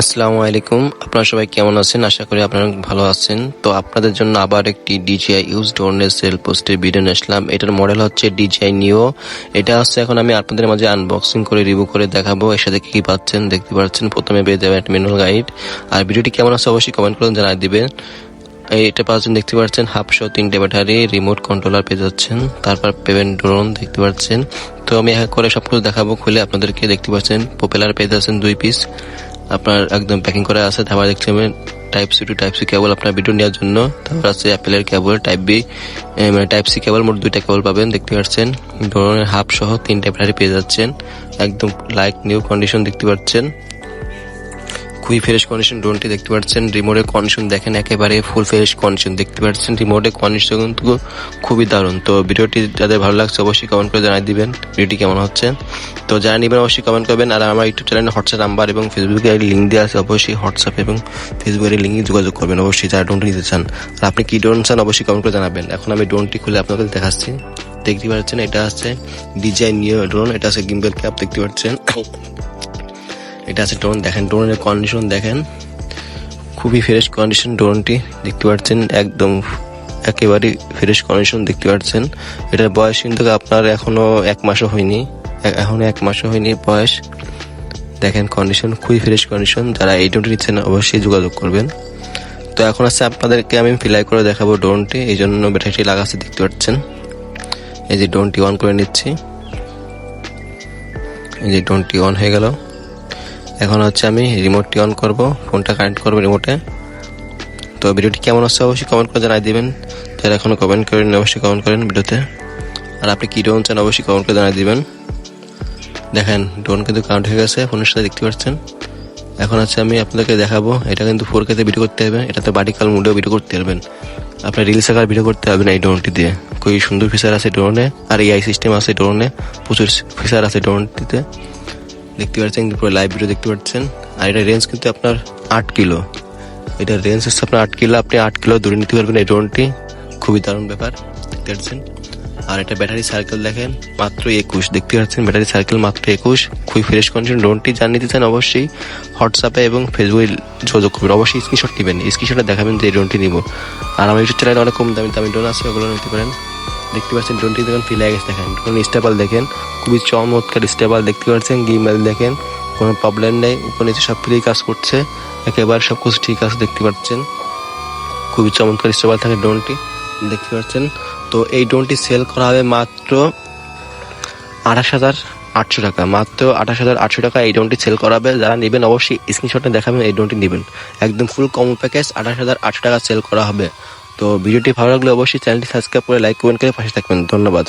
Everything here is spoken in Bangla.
আসসালামু আলাইকুম। আপনারা সবাই কেমন আছেন? আশা করি আপনারা ভালো আছেন। তো আপনাদের জন্য আবার একটি ডিজিআই ইউজ ডোনের সেল পোস্টের ভিডিও নিয়ে আসলাম। এটার মডেল হচ্ছে ডিজিআই নিও এটা হচ্ছে এখন আমি আপনাদের মাঝে আনবক্সিং করে রিভিউ করে দেখাবো। এর সাথে কি পাচ্ছেন দেখতে পাচ্ছেন। প্রথমে পেয়ে যাবেন একটা ম্যানুয়াল গাইড আর ভিডিওটি কেমন আছে অবশ্যই কমেন্ট করে জানাই দিবেন। এটা পাচ্ছেন, দেখতে পাচ্ছেন হাফশো তিনটে ব্যাটারি রিমোট কন্ট্রোলার পেয়ে যাচ্ছেন। তারপর পেবেন ড্রোন দেখতে পাচ্ছেন। তো আমি এক করে সবকিছু দেখাবো, খুলে আপনাদেরকে দেখতে পাচ্ছেন। পপুলার পেয়ে যাচ্ছেন দুই পিস আপনার একদম প্যাকিং করা আছে তারপর দেখছি আমি type C to type C cable আপনার ভিডিও নেওয়ার জন্য। তারপর আছে অ্যাপেলের কেবল টাইপ বি মানে টাইপ সি কেবল মোট দুইটা কেবল পাবেন, দেখতে পাচ্ছেন। ধরনের হাফ সহ তিনটা ব্যাটারি পেয়ে যাচ্ছেন। একদম লাইক নিউ কন্ডিশন দেখতে পাচ্ছেন। খুবই ফ্রেশ কন্ডিশন ড্রোনটি দেখতে পাচ্ছেন। রিমোটের কন্ডিশন দেখেন, একেবারে ফুল ফ্রেশ কন্ডিশন দেখতে পাচ্ছেন। রিমোটের কন্ডিশন কিন্তু খুবই দারুণ। তো ভিডিওটি যাদের ভালো লাগছে অবশ্যই কমেন্ট করে জানাই দিবেন, ভিডিওটি কেমন হচ্ছে। তো যারা নেবেন অবশ্যই কমেন্ট করবেন। আর আমার ইউটিউব চ্যানেলে হোয়াটসঅ্যাপ নাম্বার এবং ফেসবুকে লিঙ্ক দেওয়া আছে, অবশ্যই হোয়াটসঅ্যাপ এবং ফেসবুকের লিঙ্কে যোগাযোগ করবেন। অবশ্যই যারা ড্রোনটি নিতে চান, আর আপনি কি ড্রোন চান অবশ্যই কমেন্ট করে জানাবেন। এখন আমি ড্রোনটি খুলে আপনাদের দেখাচ্ছি। দেখতে পাচ্ছেন, এটা আছে ডিজাইন নিউ ড্রোন এটা আছে গিম্বেল ক্যাপ দেখতে পাচ্ছেন। এটা আছে ড্রোন দেখেন ড্রোনের কন্ডিশন দেখেন। খুবই ফ্রেশ কন্ডিশন ড্রোনটি দেখতে পাচ্ছেন, একদম একেবারে ফ্রেশ কন্ডিশন দেখতে পাচ্ছেন। এটার বয়স কিন্তু আপনার এখনও এক মাসও হয়নি, এ- এখনও এক মাসও হয়নি বয়স। দেখেন কন্ডিশন খুবই ফ্রেশ কন্ডিশন যারা এই ড্রোনটি নিচ্ছেন অবশ্যই যোগাযোগ করবেন। তো এখন আছে আপনাদেরকে আমি ফিলাই করে দেখাবো ড্রোনটি এই জন্য ব্যাটারিটি লাগাচ্ছে, দেখতে পাচ্ছেন। এই যে ড্রোনটি অন করে নিচ্ছি। এই যে ড্রোনটি অন হয়ে গেল। এখন হচ্ছে আমি রিমোটটি অন করব ফোনটা কানেক্ট করব রিমোটে তো ভিডিওটি কেমন হচ্ছে অবশ্যই কমেন্ট করে জানাই দিবেন। যারা এখনও কমেন্ট করেন অবশ্যই কমেন্ট করেন ভিডিওতে আর আপনি কী ড্রোন চান, অবশ্যই কমেন্ট করে জানাই দিবেন। দেখেন ড্রোন কিন্তু কাউন্ট হয়ে গেছে ফোনের সাথে দেখতে পাচ্ছেন। এখন হচ্ছে আমি আপনাদেরকে দেখাবো, এটা কিন্তু ফোর কেতে ভিডিও করতে হবে, এটাতে বাড়িকাল মুডেও ভিডিও করতে পারবেন। আপনার রিলস আকার ভিডিও করতে হবে না এই ড্রোনটি দিয়ে। খুবই সুন্দর ফিচার আছে ড্রোনে আর এআই সিস্টেম আছে ড্রোনে প্রচুর ফিচার আছে ড্রোনটিতে দেখতে পাচ্ছেন, পুরো লাইভ ভিডিও দেখতে পাচ্ছেন। আর এটা রেঞ্জ কিন্তু আপনার আট কিলো। এটার রেঞ্জ হচ্ছে আপনার আট কিলো, আপনি আট কিলো দূরে নিতে পারবেন এই ড্রোনটি খুবই দারুণ ব্যাপার, দেখতে পাচ্ছেন। আর এটা ব্যাটারি সার্কেল দেখেন, মাত্র একুশ। দেখতে পাচ্ছেন ব্যাটারি সার্কেল মাত্র একুশ। খুবই ফ্রেশ কন্ডিশন ড্রোনটি জানিয়ে নিতে চান অবশ্যই হোয়াটসঅ্যাপে এবং ফেসবুকে যোগাযোগ করবেন। অবশ্যই স্ক্রিনশট নেবেন। স্ক্রিনশটে দেখাবেন যে এই ড্রোনটি নিব। আর আমার ইউটিউব চ্যানেলে অনেক কম দামি দামি ড্রোন আছে, ওগুলো নিতে পারেন। দেখতে পাচ্ছেন ড্রোনটি দেখেন ফিলে গেছে, দেখেন। ড্রোন স্টেবল দেখেন, খুবই চমৎকার স্টেবল দেখতে পাচ্ছেন গিমেল দেখেন, কোনো প্রবলেম নেই, উপর নিচে সব ফ্রি কাজ করছে, একেবারে সব কিছু ঠিক আছে দেখতে পাচ্ছেন। খুবই চমৎকার স্টেবল থাকে ড্রোনটি দেখতে পাচ্ছেন। তো এই ড্রোনটি সেল করা হবে মাত্র আঠাশ হাজার আটশো টাকা, মাত্র আঠাশ হাজার আটশো টাকা এই ড্রোনটি সেল করা হবে। যারা নেবেন অবশ্যই স্ক্রিনশটে দেখাবেন, এই ড্রোনটি নেবেন। একদম ফুল কম প্যাকেজ আঠাশ হাজার আটশো টাকা সেল করা হবে। তো ভিডিওটি ভালো লাগলে অবশ্যই চ্যানেলটি সাবস্ক্রাইব করে লাইক কমেন্ট করে পাশে থাকবেন। ধন্যবাদ।